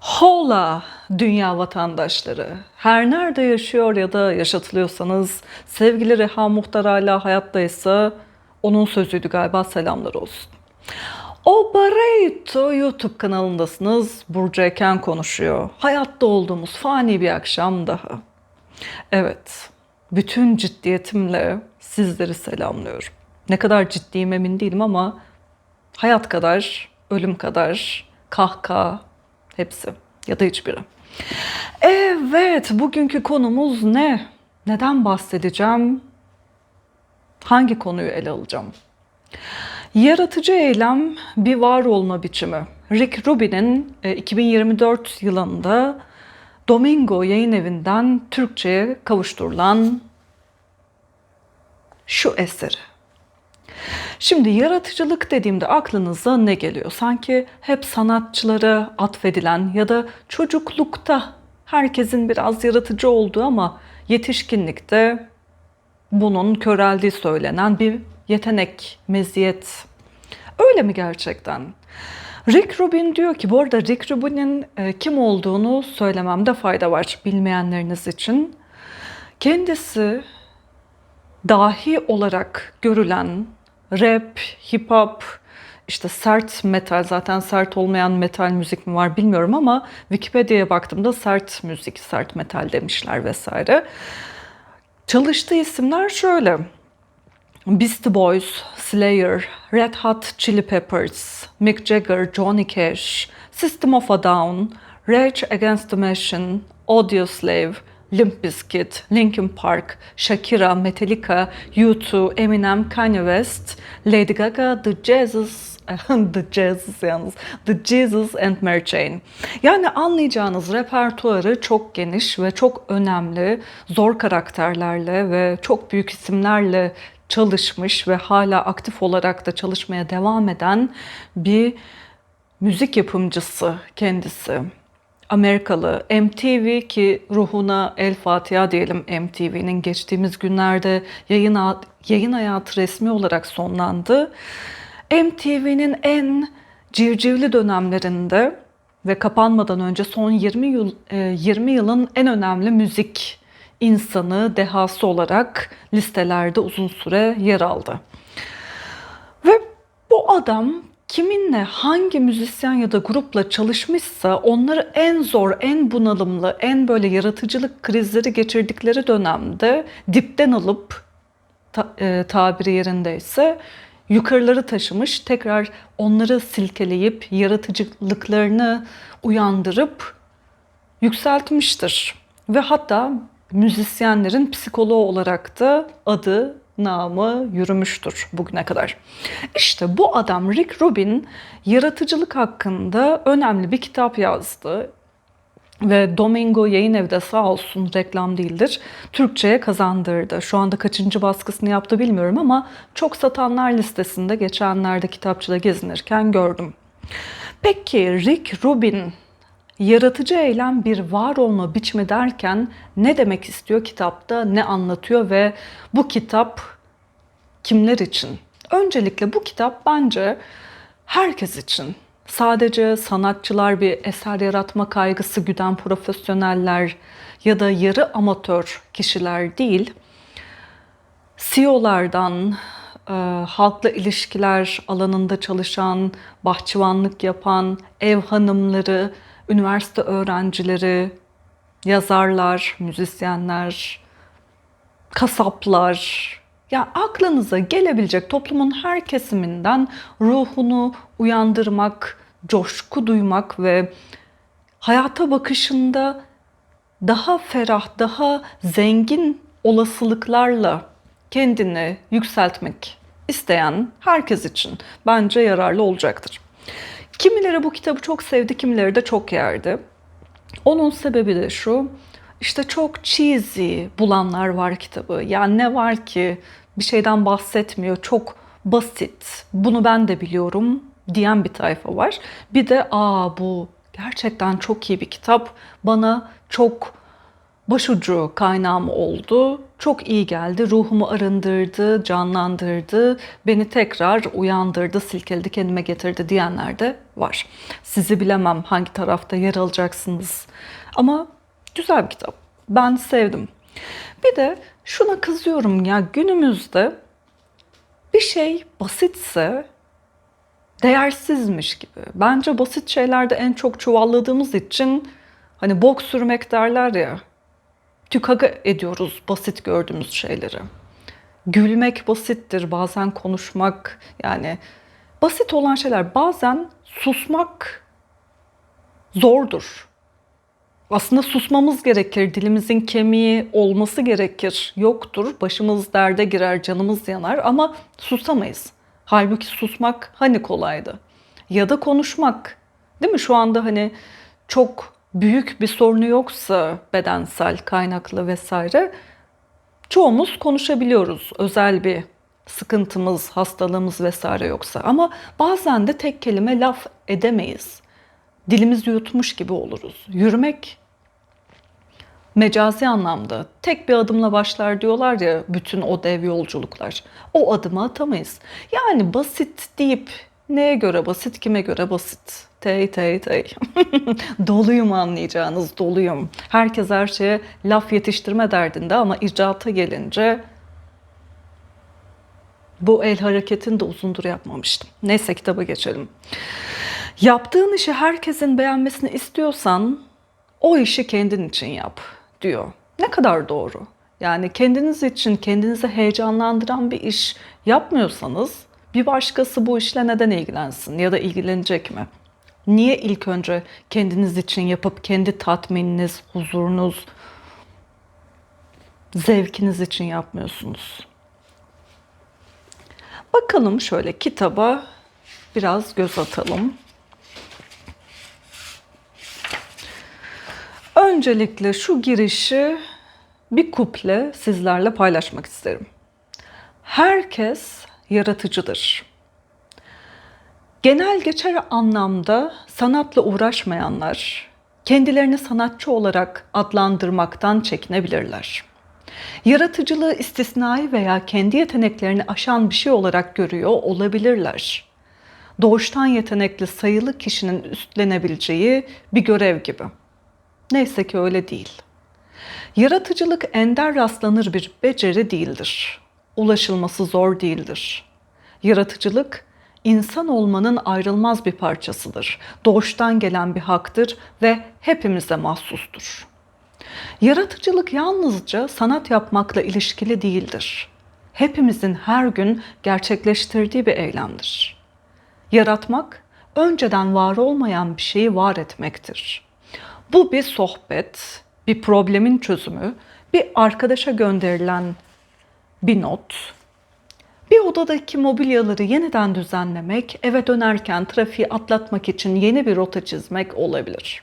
Hola dünya vatandaşları. Her nerede yaşıyor ya da yaşatılıyorsanız sevgili Reha Muhtar hala hayattaysa onun sözüydü galiba selamlar olsun. O Barreto YouTube kanalındasınız. Burcu Eken konuşuyor. Hayatta olduğumuz fani bir akşam daha. Evet, bütün ciddiyetimle sizleri selamlıyorum. Ne kadar ciddiyim emin değilim ama hayat kadar, ölüm kadar, kahkaha hepsi ya da hiçbiri. Evet, bugünkü konumuz ne? Neden bahsedeceğim? Hangi konuyu ele alacağım? Yaratıcı eylem bir var olma biçimi. Rick Rubin'in e, 2024 yılında Domingo yayın evinden Türkçe'ye kavuşturulan şu eseri. Şimdi yaratıcılık dediğimde aklınıza ne geliyor? Sanki hep sanatçılara atfedilen ya da çocuklukta herkesin biraz yaratıcı olduğu ama yetişkinlikte bunun köreldiği söylenen bir yetenek, meziyet. Öyle mi gerçekten? Rick Rubin diyor ki, bu arada Rick Rubin'in e, kim olduğunu söylememde fayda var bilmeyenleriniz için. Kendisi dahi olarak görülen rap, hip hop, işte sert metal zaten sert olmayan metal müzik mi var bilmiyorum ama Wikipedia'ya baktığımda sert müzik, sert metal demişler vesaire. Çalıştığı isimler şöyle. Beastie Boys, Slayer, Red Hot Chili Peppers, Mick Jagger, Johnny Cash, System of a Down, Rage Against the Machine, Audioslave, Limp Bizkit, Linkin Park, Shakira, Metallica, U2, Eminem, Kanye West, Lady Gaga, The Jesus, The Jesus yalnız, The Jesus and Mary Jane. Yani anlayacağınız repertuarı çok geniş ve çok önemli, zor karakterlerle ve çok büyük isimlerle çalışmış ve hala aktif olarak da çalışmaya devam eden bir müzik yapımcısı kendisi. Amerikalı MTV ki ruhuna El Fatiha diyelim MTV'nin geçtiğimiz günlerde yayın, yayın hayatı resmi olarak sonlandı. MTV'nin en civcivli dönemlerinde ve kapanmadan önce son 20 yıl 20 yılın en önemli müzik insanı, dehası olarak listelerde uzun süre yer aldı. Ve bu adam kiminle hangi müzisyen ya da grupla çalışmışsa onları en zor, en bunalımlı, en böyle yaratıcılık krizleri geçirdikleri dönemde dipten alıp ta, e, tabiri yerindeyse yukarıları taşımış, tekrar onları silkeleyip yaratıcılıklarını uyandırıp yükseltmiştir. Ve hatta müzisyenlerin psikoloğu olarak da adı namı yürümüştür bugüne kadar. İşte bu adam Rick Rubin yaratıcılık hakkında önemli bir kitap yazdı. Ve Domingo yayın evi de sağ olsun reklam değildir. Türkçe'ye kazandırdı. Şu anda kaçıncı baskısını yaptı bilmiyorum ama çok satanlar listesinde geçenlerde kitapçıda gezinirken gördüm. Peki Rick Rubin yaratıcı eylem bir var olma biçimi derken ne demek istiyor kitapta, ne anlatıyor ve bu kitap kimler için? Öncelikle bu kitap bence herkes için. Sadece sanatçılar bir eser yaratma kaygısı güden profesyoneller ya da yarı amatör kişiler değil, CEO'lardan, e, halkla ilişkiler alanında çalışan, bahçıvanlık yapan, ev hanımları, üniversite öğrencileri, yazarlar, müzisyenler, kasaplar, ya aklınıza gelebilecek toplumun her kesiminden ruhunu uyandırmak, coşku duymak ve hayata bakışında daha ferah, daha zengin olasılıklarla kendini yükseltmek isteyen herkes için bence yararlı olacaktır. Kimileri bu kitabı çok sevdi, kimileri de çok yerdi. Onun sebebi de şu, işte çok cheesy bulanlar var kitabı. Yani ne var ki bir şeyden bahsetmiyor, çok basit, bunu ben de biliyorum diyen bir tayfa var. Bir de aa bu gerçekten çok iyi bir kitap, bana çok başucu kaynağım oldu. Çok iyi geldi. Ruhumu arındırdı, canlandırdı, beni tekrar uyandırdı, silkeledi, kendime getirdi diyenler de var. Sizi bilemem hangi tarafta yer alacaksınız. Ama güzel bir kitap. Ben sevdim. Bir de şuna kızıyorum ya günümüzde bir şey basitse değersizmiş gibi. Bence basit şeylerde en çok çuvalladığımız için hani bok sürmek derler ya. Tükaka ediyoruz basit gördüğümüz şeyleri. Gülmek basittir, bazen konuşmak yani basit olan şeyler bazen susmak zordur. Aslında susmamız gerekir. Dilimizin kemiği olması gerekir. Yoktur. Başımız derde girer, canımız yanar ama susamayız. Halbuki susmak hani kolaydı. Ya da konuşmak. Değil mi? Şu anda hani çok büyük bir sorunu yoksa bedensel kaynaklı vesaire çoğumuz konuşabiliyoruz. Özel bir sıkıntımız, hastalığımız vesaire yoksa. Ama bazen de tek kelime laf edemeyiz. Dilimiz yutmuş gibi oluruz. Yürümek mecazi anlamda tek bir adımla başlar diyorlar ya bütün o dev yolculuklar. O adımı atamayız. Yani basit deyip neye göre basit, kime göre basit? Tey tey tey. doluyum anlayacağınız, doluyum. Herkes her şeye laf yetiştirme derdinde ama icraata gelince bu el hareketini de uzundur yapmamıştım. Neyse kitaba geçelim. Yaptığın işi herkesin beğenmesini istiyorsan o işi kendin için yap diyor. Ne kadar doğru. Yani kendiniz için kendinizi heyecanlandıran bir iş yapmıyorsanız bir başkası bu işle neden ilgilensin ya da ilgilenecek mi? Niye ilk önce kendiniz için yapıp kendi tatmininiz, huzurunuz, zevkiniz için yapmıyorsunuz? Bakalım şöyle kitaba biraz göz atalım. Öncelikle şu girişi bir kuple sizlerle paylaşmak isterim. Herkes yaratıcıdır. Genel geçer anlamda sanatla uğraşmayanlar kendilerini sanatçı olarak adlandırmaktan çekinebilirler. Yaratıcılığı istisnai veya kendi yeteneklerini aşan bir şey olarak görüyor olabilirler. Doğuştan yetenekli sayılı kişinin üstlenebileceği bir görev gibi. Neyse ki öyle değil. Yaratıcılık ender rastlanır bir beceri değildir. Ulaşılması zor değildir. Yaratıcılık insan olmanın ayrılmaz bir parçasıdır. Doğuştan gelen bir haktır ve hepimize mahsustur. Yaratıcılık yalnızca sanat yapmakla ilişkili değildir. Hepimizin her gün gerçekleştirdiği bir eylemdir. Yaratmak önceden var olmayan bir şeyi var etmektir. Bu bir sohbet, bir problemin çözümü, bir arkadaşa gönderilen bir not, bir odadaki mobilyaları yeniden düzenlemek, eve dönerken trafiği atlatmak için yeni bir rota çizmek olabilir.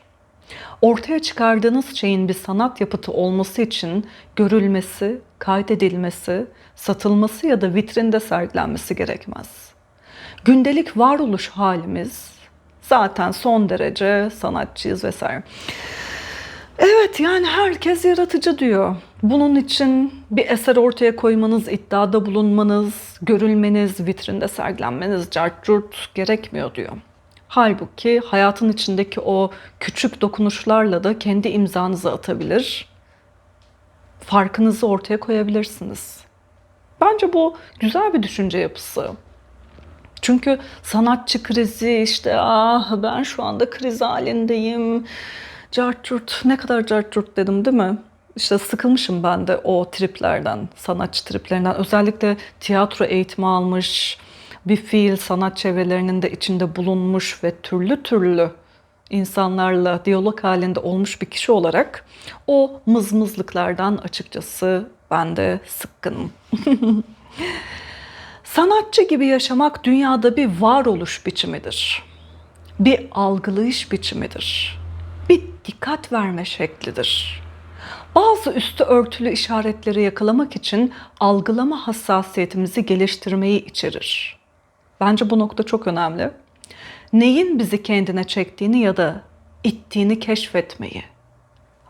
Ortaya çıkardığınız şeyin bir sanat yapıtı olması için görülmesi, kaydedilmesi, satılması ya da vitrinde sergilenmesi gerekmez. Gündelik varoluş halimiz zaten son derece sanatçıyız vesaire. Evet yani herkes yaratıcı diyor. Bunun için bir eser ortaya koymanız, iddiada bulunmanız, görülmeniz, vitrinde sergilenmeniz, cartcurt gerekmiyor diyor. Halbuki hayatın içindeki o küçük dokunuşlarla da kendi imzanızı atabilir, farkınızı ortaya koyabilirsiniz. Bence bu güzel bir düşünce yapısı. Çünkü sanatçı krizi işte ah ben şu anda kriz halindeyim. Cartcurt ne kadar cartcurt dedim değil mi? İşte sıkılmışım ben de o triplerden, sanatçı triplerinden. Özellikle tiyatro eğitimi almış, bir fiil sanat çevrelerinin de içinde bulunmuş ve türlü türlü insanlarla diyalog halinde olmuş bir kişi olarak o mızmızlıklardan açıkçası ben de sıkkınım. Sanatçı gibi yaşamak dünyada bir varoluş biçimidir. Bir algılayış biçimidir. Bir dikkat verme şeklidir. Bazı üstü örtülü işaretleri yakalamak için algılama hassasiyetimizi geliştirmeyi içerir. Bence bu nokta çok önemli. Neyin bizi kendine çektiğini ya da ittiğini keşfetmeyi,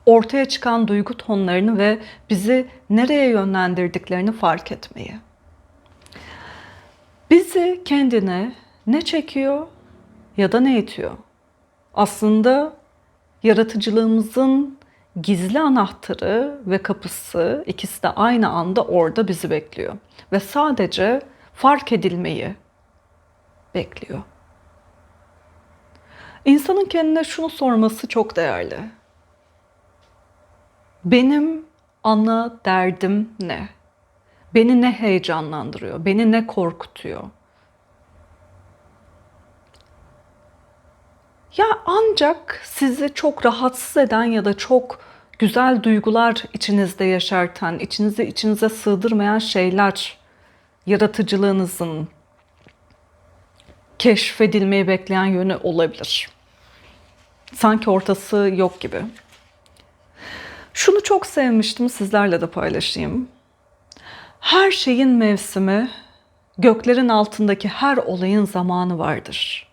ortaya çıkan duygu tonlarını ve bizi nereye yönlendirdiklerini fark etmeyi. Bizi kendine ne çekiyor ya da ne itiyor? Aslında yaratıcılığımızın gizli anahtarı ve kapısı ikisi de aynı anda orada bizi bekliyor. Ve sadece fark edilmeyi bekliyor. İnsanın kendine şunu sorması çok değerli. Benim ana derdim ne? Beni ne heyecanlandırıyor? Beni ne korkutuyor? Ya ancak sizi çok rahatsız eden ya da çok güzel duygular içinizde yaşartan, içinizi içinize sığdırmayan şeyler yaratıcılığınızın keşfedilmeyi bekleyen yönü olabilir. Sanki ortası yok gibi. Şunu çok sevmiştim, sizlerle de paylaşayım. Her şeyin mevsimi, göklerin altındaki her olayın zamanı vardır.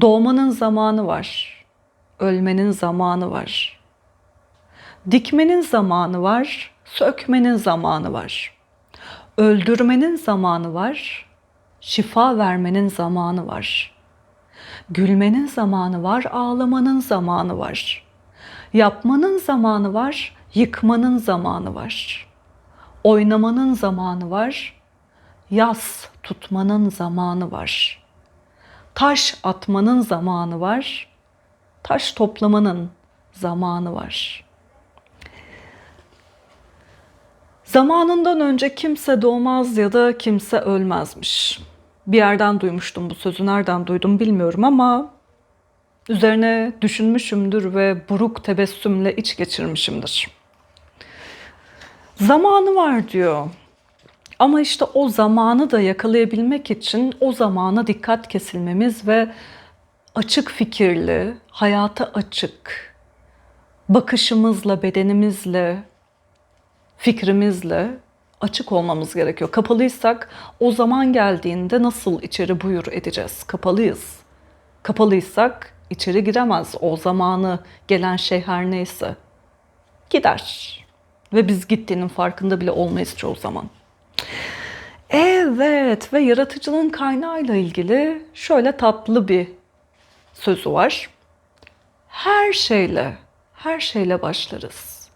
Doğmanın zamanı var, ölmenin zamanı var. Dikmenin zamanı var, sökmenin zamanı var. Öldürmenin zamanı var, şifa vermenin zamanı var. Gülmenin zamanı var, ağlamanın zamanı var. Yapmanın zamanı var, yıkmanın zamanı var. Oynamanın zamanı var, yas tutmanın zamanı var. Taş atmanın zamanı var, taş toplamanın zamanı var. Zamanından önce kimse doğmaz ya da kimse ölmezmiş. Bir yerden duymuştum bu sözü. Nereden duydum bilmiyorum ama üzerine düşünmüşümdür ve buruk tebessümle iç geçirmişimdir. Zamanı var diyor. Ama işte o zamanı da yakalayabilmek için o zamana dikkat kesilmemiz ve açık fikirli, hayata açık, bakışımızla, bedenimizle, fikrimizle açık olmamız gerekiyor. Kapalıysak o zaman geldiğinde nasıl içeri buyur edeceğiz? Kapalıyız. Kapalıysak içeri giremez. O zamanı gelen şey her neyse gider. Ve biz gittiğinin farkında bile olmayız çoğu zaman. Evet ve yaratıcılığın kaynağıyla ilgili şöyle tatlı bir sözü var. Her şeyle, her şeyle başlarız.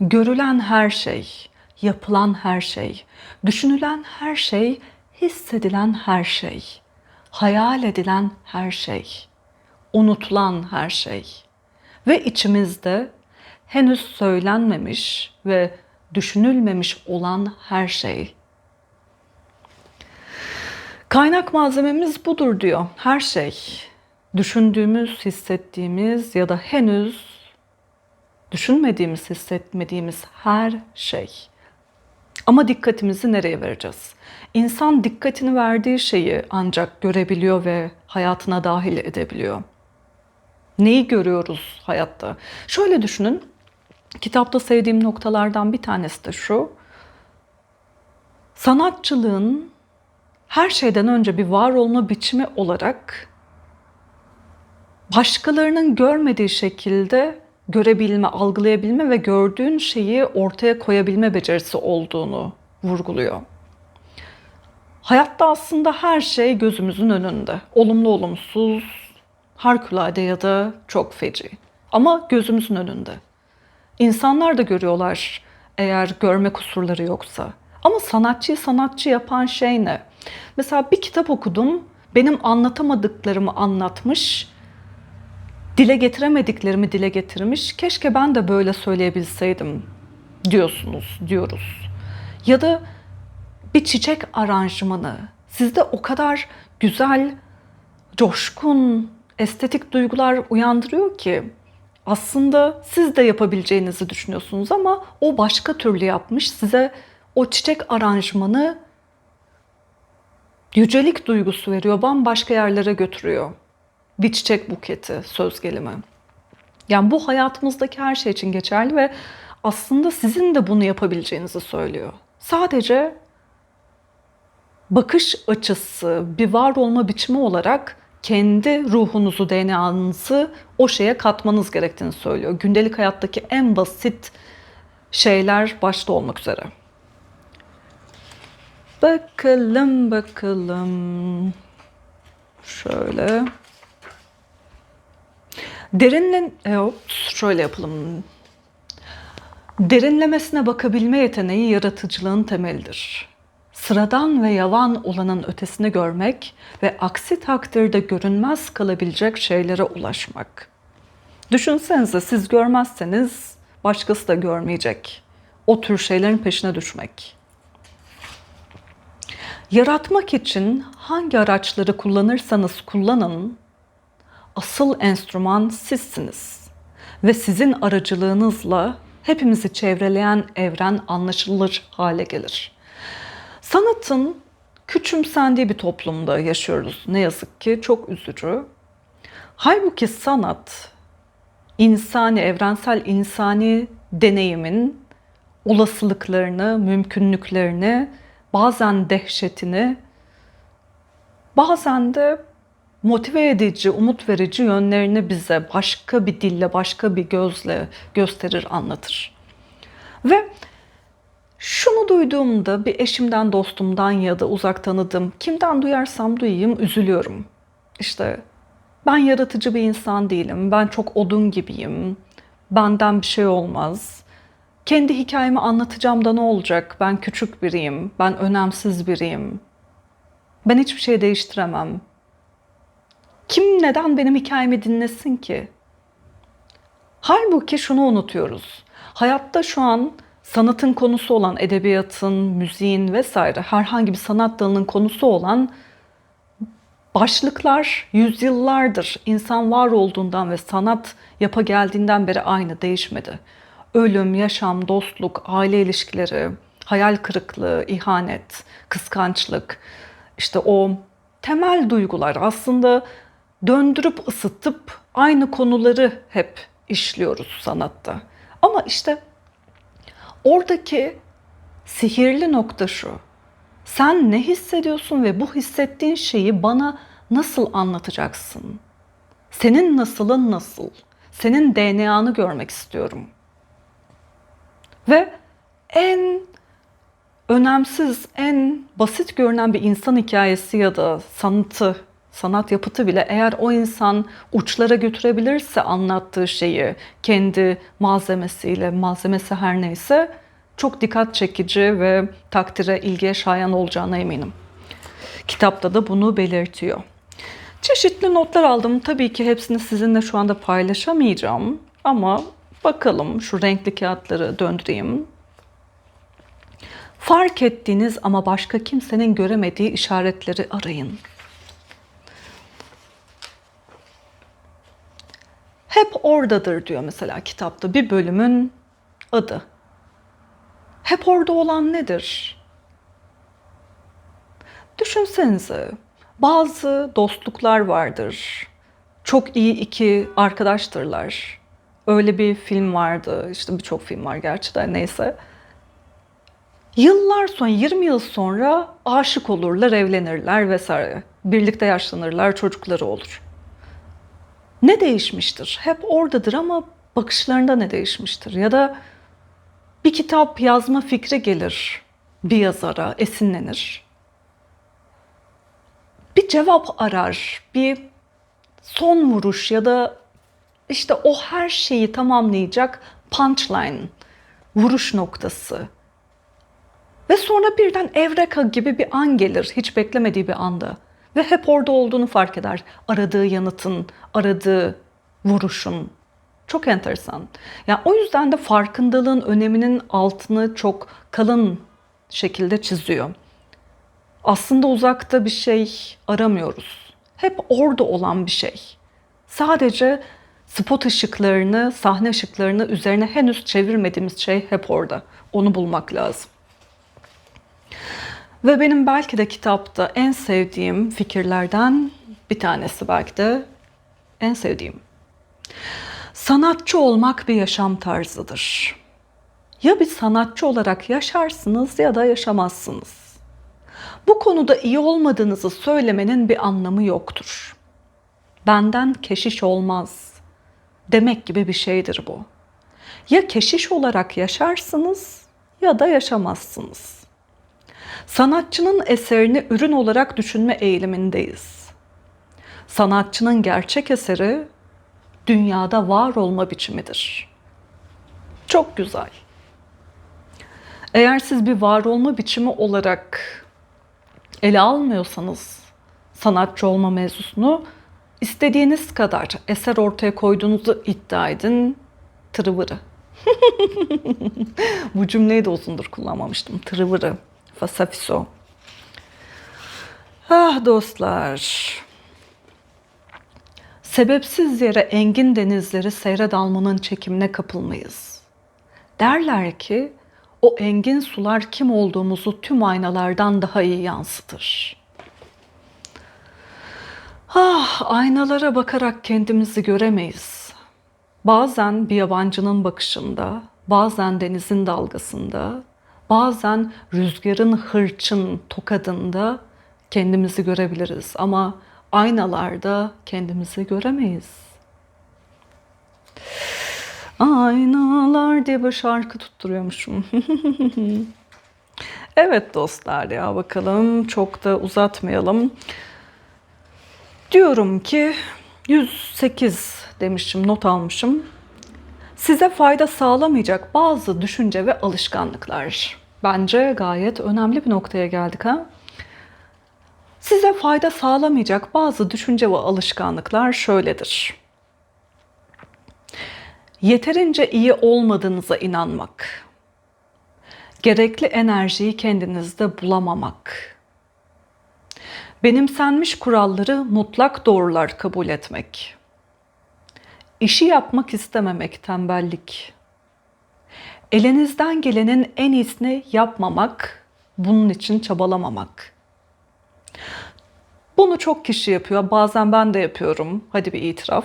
Görülen her şey, yapılan her şey, düşünülen her şey, hissedilen her şey, hayal edilen her şey, unutulan her şey ve içimizde henüz söylenmemiş ve düşünülmemiş olan her şey. Kaynak malzememiz budur diyor. Her şey. Düşündüğümüz, hissettiğimiz ya da henüz düşünmediğimiz, hissetmediğimiz her şey. Ama dikkatimizi nereye vereceğiz? İnsan dikkatini verdiği şeyi ancak görebiliyor ve hayatına dahil edebiliyor. Neyi görüyoruz hayatta? Şöyle düşünün. Kitapta sevdiğim noktalardan bir tanesi de şu. Sanatçılığın her şeyden önce bir var olma biçimi olarak başkalarının görmediği şekilde görebilme, algılayabilme ve gördüğün şeyi ortaya koyabilme becerisi olduğunu vurguluyor. Hayatta aslında her şey gözümüzün önünde. Olumlu olumsuz, harikulade ya da çok feci. Ama gözümüzün önünde. İnsanlar da görüyorlar eğer görme kusurları yoksa. Ama sanatçıyı sanatçı yapan şey ne? Mesela bir kitap okudum, benim anlatamadıklarımı anlatmış, dile getiremediklerimi dile getirmiş. Keşke ben de böyle söyleyebilseydim diyorsunuz, diyoruz. Ya da bir çiçek aranjmanı sizde o kadar güzel, coşkun, estetik duygular uyandırıyor ki aslında siz de yapabileceğinizi düşünüyorsunuz ama o başka türlü yapmış. Size o çiçek aranjmanı yücelik duygusu veriyor, bambaşka yerlere götürüyor. Bir çiçek buketi söz gelimi. Yani bu hayatımızdaki her şey için geçerli ve aslında sizin de bunu yapabileceğinizi söylüyor. Sadece bakış açısı, bir var olma biçimi olarak kendi ruhunuzu, DNA'nızı o şeye katmanız gerektiğini söylüyor. Gündelik hayattaki en basit şeyler başta olmak üzere. Bakalım bakalım. Şöyle. Derinlen... E, şöyle yapalım. Derinlemesine bakabilme yeteneği yaratıcılığın temelidir. Sıradan ve yavan olanın ötesini görmek ve aksi takdirde görünmez kalabilecek şeylere ulaşmak. Düşünsenize siz görmezseniz başkası da görmeyecek. O tür şeylerin peşine düşmek. Yaratmak için hangi araçları kullanırsanız kullanın, asıl enstrüman sizsiniz. Ve sizin aracılığınızla hepimizi çevreleyen evren anlaşılır hale gelir. Sanatın küçümsendiği bir toplumda yaşıyoruz ne yazık ki çok üzücü. Halbuki sanat insani, evrensel insani deneyimin olasılıklarını, mümkünlüklerini, bazen dehşetini, bazen de motive edici, umut verici yönlerini bize başka bir dille, başka bir gözle gösterir, anlatır. Ve şunu duyduğumda bir eşimden, dostumdan ya da uzak tanıdığım kimden duyarsam duyayım üzülüyorum. İşte ben yaratıcı bir insan değilim, ben çok odun gibiyim, benden bir şey olmaz. Kendi hikayemi anlatacağım da ne olacak? Ben küçük biriyim, ben önemsiz biriyim. Ben hiçbir şey değiştiremem. Kim neden benim hikayemi dinlesin ki? Halbuki şunu unutuyoruz. Hayatta şu an sanatın konusu olan edebiyatın, müziğin vesaire herhangi bir sanat dalının konusu olan başlıklar yüzyıllardır insan var olduğundan ve sanat yapa geldiğinden beri aynı değişmedi. Ölüm, yaşam, dostluk, aile ilişkileri, hayal kırıklığı, ihanet, kıskançlık, işte o temel duygular aslında döndürüp ısıtıp aynı konuları hep işliyoruz sanatta. Ama işte oradaki sihirli nokta şu. Sen ne hissediyorsun ve bu hissettiğin şeyi bana nasıl anlatacaksın? Senin nasılın nasıl? Senin DNA'nı görmek istiyorum. Ve en önemsiz, en basit görünen bir insan hikayesi ya da sanatı, sanat yapıtı bile eğer o insan uçlara götürebilirse anlattığı şeyi kendi malzemesiyle, malzemesi her neyse çok dikkat çekici ve takdire, ilgiye şayan olacağına eminim. Kitapta da bunu belirtiyor. Çeşitli notlar aldım. Tabii ki hepsini sizinle şu anda paylaşamayacağım. Ama bakalım şu renkli kağıtları döndüreyim. Fark ettiğiniz ama başka kimsenin göremediği işaretleri arayın. Hep oradadır diyor mesela kitapta bir bölümün adı. Hep orada olan nedir? Düşünsenize bazı dostluklar vardır. Çok iyi iki arkadaştırlar. Öyle bir film vardı. İşte birçok film var gerçi de neyse. Yıllar sonra, 20 yıl sonra aşık olurlar, evlenirler vesaire. Birlikte yaşlanırlar, çocukları olur. Ne değişmiştir? Hep oradadır ama bakışlarında ne değişmiştir? Ya da bir kitap yazma fikri gelir bir yazara, esinlenir. Bir cevap arar, bir son vuruş ya da işte o her şeyi tamamlayacak punchline, vuruş noktası. Ve sonra birden evreka gibi bir an gelir, hiç beklemediği bir anda. Ve hep orada olduğunu fark eder. Aradığı yanıtın, aradığı vuruşun, çok enteresan. Yani o yüzden de farkındalığın öneminin altını çok kalın şekilde çiziyor. Aslında uzakta bir şey aramıyoruz. Hep orada olan bir şey. Sadece spot ışıklarını, sahne ışıklarını üzerine henüz çevirmediğimiz şey hep orada. Onu bulmak lazım. Ve benim belki de kitapta en sevdiğim fikirlerden bir tanesi belki de en sevdiğim. Sanatçı olmak bir yaşam tarzıdır. Ya bir sanatçı olarak yaşarsınız ya da yaşamazsınız. Bu konuda iyi olmadığınızı söylemenin bir anlamı yoktur. benden keşiş olmaz demek gibi bir şeydir bu. Ya keşiş olarak yaşarsınız ya da yaşamazsınız. Sanatçının eserini ürün olarak düşünme eğilimindeyiz. Sanatçının gerçek eseri dünyada var olma biçimidir. Çok güzel. Eğer siz bir var olma biçimi olarak ele almıyorsanız sanatçı olma mevzusunu istediğiniz kadar eser ortaya koyduğunuzu iddia edin. Tırıvırı. Bu cümleyi de uzundur kullanmamıştım. Tırıvırı. Fasafiso. Ah dostlar. Sebepsiz yere engin denizleri seyre dalmanın çekimine kapılmayız. Derler ki o engin sular kim olduğumuzu tüm aynalardan daha iyi yansıtır. Ah, aynalara bakarak kendimizi göremeyiz. Bazen bir yabancının bakışında, bazen denizin dalgasında, bazen rüzgarın hırçın tokadında kendimizi görebiliriz ama aynalarda kendimizi göremeyiz. Aynalar diye bir şarkı tutturuyormuşum. evet dostlar ya bakalım çok da uzatmayalım. Diyorum ki 108 demişim not almışım. Size fayda sağlamayacak bazı düşünce ve alışkanlıklar. Bence gayet önemli bir noktaya geldik ha. Size fayda sağlamayacak bazı düşünce ve alışkanlıklar şöyledir. Yeterince iyi olmadığınıza inanmak. Gerekli enerjiyi kendinizde bulamamak. Benimsenmiş kuralları mutlak doğrular kabul etmek. İşi yapmak istememek tembellik. Elinizden gelenin en iyisini yapmamak, bunun için çabalamamak. Bunu çok kişi yapıyor. Bazen ben de yapıyorum. Hadi bir itiraf.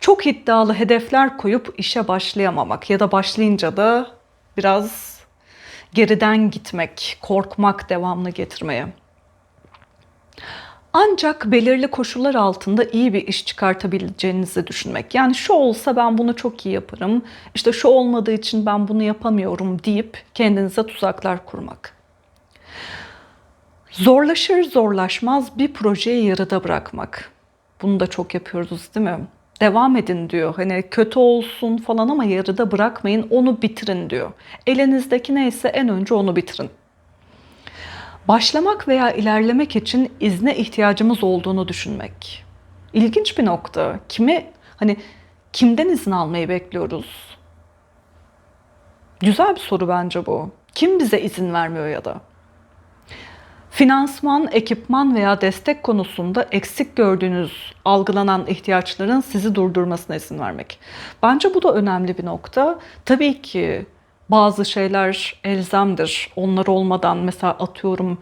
Çok iddialı hedefler koyup işe başlayamamak ya da başlayınca da biraz geriden gitmek, korkmak devamlı getirmeye. Ancak belirli koşullar altında iyi bir iş çıkartabileceğinizi düşünmek. Yani şu olsa ben bunu çok iyi yaparım. İşte şu olmadığı için ben bunu yapamıyorum deyip kendinize tuzaklar kurmak. Zorlaşır zorlaşmaz bir projeyi yarıda bırakmak. Bunu da çok yapıyoruz değil mi? Devam edin diyor. Hani kötü olsun falan ama yarıda bırakmayın, onu bitirin diyor. Elinizdeki neyse en önce onu bitirin. Başlamak veya ilerlemek için izne ihtiyacımız olduğunu düşünmek. İlginç bir nokta. Kimi hani kimden izin almayı bekliyoruz? Güzel bir soru bence bu. Kim bize izin vermiyor ya da? Finansman, ekipman veya destek konusunda eksik gördüğünüz algılanan ihtiyaçların sizi durdurmasına izin vermek. Bence bu da önemli bir nokta. Tabii ki bazı şeyler elzemdir. Onlar olmadan mesela atıyorum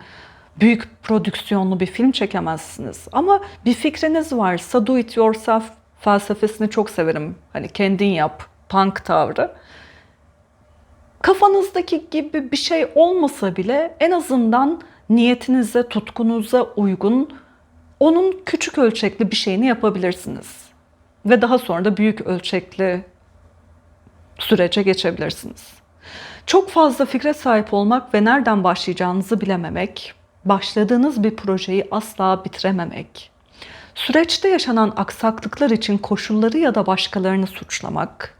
büyük prodüksiyonlu bir film çekemezsiniz. Ama bir fikriniz varsa do it yourself felsefesini çok severim. Hani kendin yap, punk tavrı. Kafanızdaki gibi bir şey olmasa bile en azından niyetinize, tutkunuza uygun onun küçük ölçekli bir şeyini yapabilirsiniz. Ve daha sonra da büyük ölçekli sürece geçebilirsiniz. Çok fazla fikre sahip olmak ve nereden başlayacağınızı bilememek, başladığınız bir projeyi asla bitirememek, süreçte yaşanan aksaklıklar için koşulları ya da başkalarını suçlamak,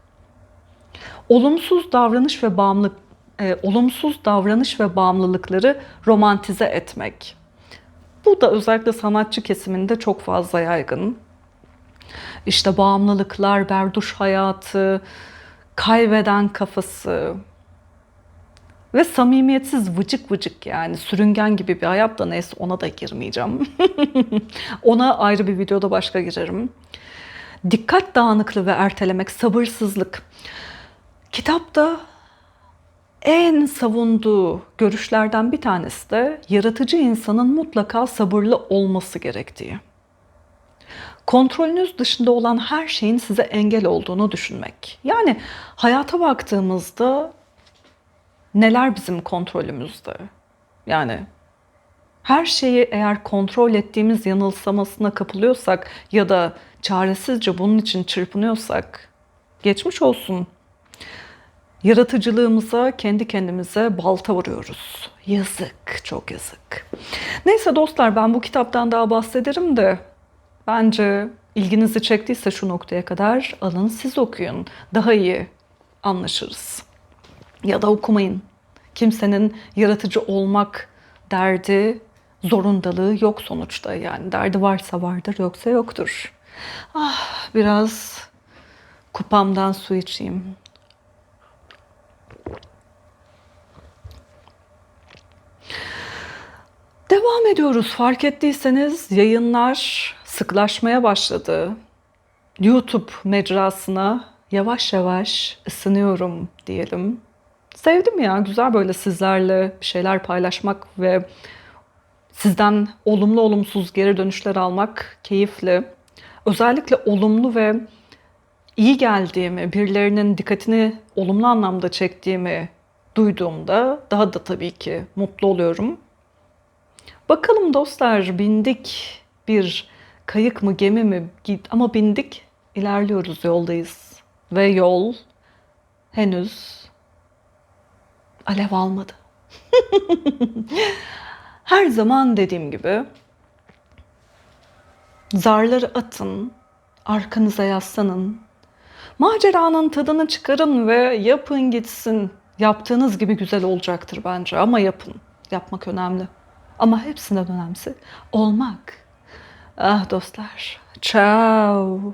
olumsuz davranış ve bağımlılık e, olumsuz davranış ve bağımlılıkları romantize etmek. Bu da özellikle sanatçı kesiminde çok fazla yaygın. İşte bağımlılıklar, berduş hayatı, kaybeden kafası ve samimiyetsiz vıcık vıcık yani sürüngen gibi bir hayat da neyse ona da girmeyeceğim. ona ayrı bir videoda başka girerim. Dikkat dağınıklığı ve ertelemek, sabırsızlık. Kitapta en savunduğu görüşlerden bir tanesi de yaratıcı insanın mutlaka sabırlı olması gerektiği. Kontrolünüz dışında olan her şeyin size engel olduğunu düşünmek. Yani hayata baktığımızda neler bizim kontrolümüzde? Yani Her şeyi eğer kontrol ettiğimiz yanılsamasına kapılıyorsak ya da çaresizce bunun için çırpınıyorsak geçmiş olsun. Yaratıcılığımıza, kendi kendimize balta vuruyoruz. Yazık, çok yazık. Neyse dostlar ben bu kitaptan daha bahsederim de bence ilginizi çektiyse şu noktaya kadar alın siz okuyun. Daha iyi anlaşırız. Ya da okumayın. Kimsenin yaratıcı olmak derdi, zorundalığı yok sonuçta. Yani derdi varsa vardır, yoksa yoktur. Ah, biraz kupamdan su içeyim. Devam ediyoruz. Fark ettiyseniz yayınlar sıklaşmaya başladı. YouTube mecrasına yavaş yavaş ısınıyorum diyelim. Sevdim ya. Güzel böyle sizlerle bir şeyler paylaşmak ve sizden olumlu olumsuz geri dönüşler almak keyifli. Özellikle olumlu ve iyi geldiğimi, birilerinin dikkatini olumlu anlamda çektiğimi duyduğumda daha da tabii ki mutlu oluyorum. Bakalım dostlar bindik bir kayık mı gemi mi ama bindik ilerliyoruz yoldayız ve yol henüz alev almadı. Her zaman dediğim gibi zarları atın, arkanıza yaslanın, maceranın tadını çıkarın ve yapın gitsin. Yaptığınız gibi güzel olacaktır bence ama yapın. Yapmak önemli. Ama hepsinden önemlisi olmak. Ah dostlar. Ciao.